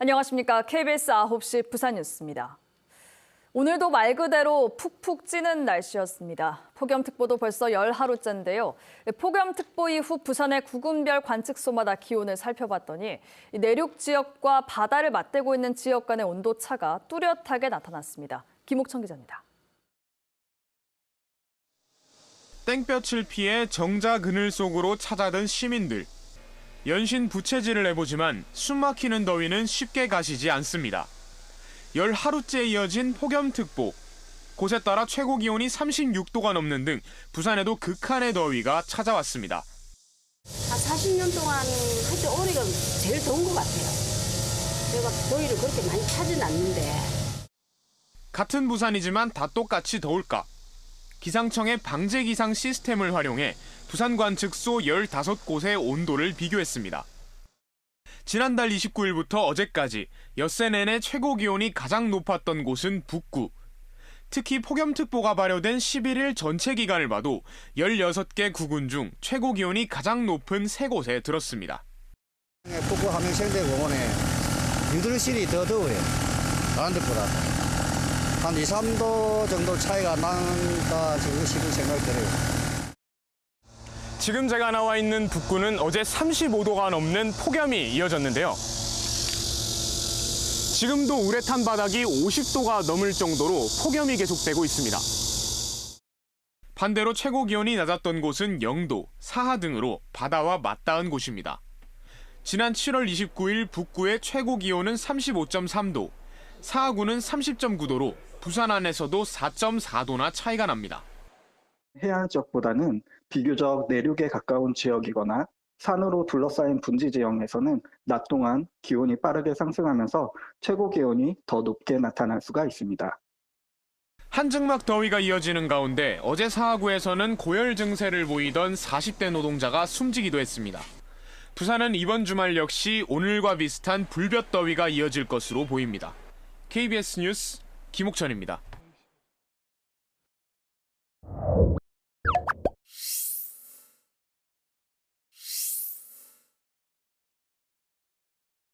안녕하십니까. KBS 9시 부산 뉴스입니다. 오늘도 말 그대로 푹푹 찌는 날씨였습니다. 폭염특보도 벌써 열 하루째인데요. 폭염특보 이후 부산의 구군별 관측소마다 기온을 살펴봤더니 내륙 지역과 바다를 맞대고 있는 지역 간의 온도 차가 뚜렷하게 나타났습니다. 김옥천 기자입니다. 땡볕을 피해 정자 그늘 속으로 찾아든 시민들. 연신 부채질을 해보지만 숨막히는 더위는 쉽게 가시지 않습니다. 열 하루째 이어진 폭염특보. 곳에 따라 최고 기온이 36도가 넘는 등 부산에도 극한의 더위가 찾아왔습니다. 한 40년 동안 하여튼 올해가 제일 더운 것 같아요. 내가 더위를 그렇게 많이 타진 않는데 같은 부산이지만 다 똑같이 더울까? 기상청의 방제 기상 시스템을 활용해 부산 관측소 15곳의 온도를 비교했습니다. 지난달 29일부터 어제까지 엿새 내내 최고 기온이 가장 높았던 곳은 북구. 특히 폭염특보가 발효된 11일 전체 기간을 봐도 16개 구군 중 최고 기온이 가장 높은 3곳에 들었습니다. 북구 함영생대공원에 유들실이 더 더워요. 다른 데보다. 한 2, 3도 정도 차이가 난다 지금 생각이 들어요. 지금 제가 나와 있는 북구는 어제 35도가 넘는 폭염이 이어졌는데요. 지금도 우레탄 바닥이 50도가 넘을 정도로 폭염이 계속되고 있습니다. 반대로 최고 기온이 낮았던 곳은 영도, 사하 등으로 바다와 맞닿은 곳입니다. 지난 7월 29일 북구의 최고 기온은 35.3도, 사하구는 30.9도로 부산 안에서도 4.4도나 차이가 납니다. 해안 지역보다는 비교적 내륙에 가까운 지역이거나 산으로 둘러싸인 분지 지역에서는 낮 동안 기온이 빠르게 상승하면서 최고 기온이 더 높게 나타날 수가 있습니다. 한증막 더위가 이어지는 가운데 어제 사하구에서는 고열 증세를 보이던 40대 노동자가 숨지기도 했습니다. 부산은 이번 주말 역시 오늘과 비슷한 불볕 더위가 이어질 것으로 보입니다. KBS 뉴스 김옥천입니다.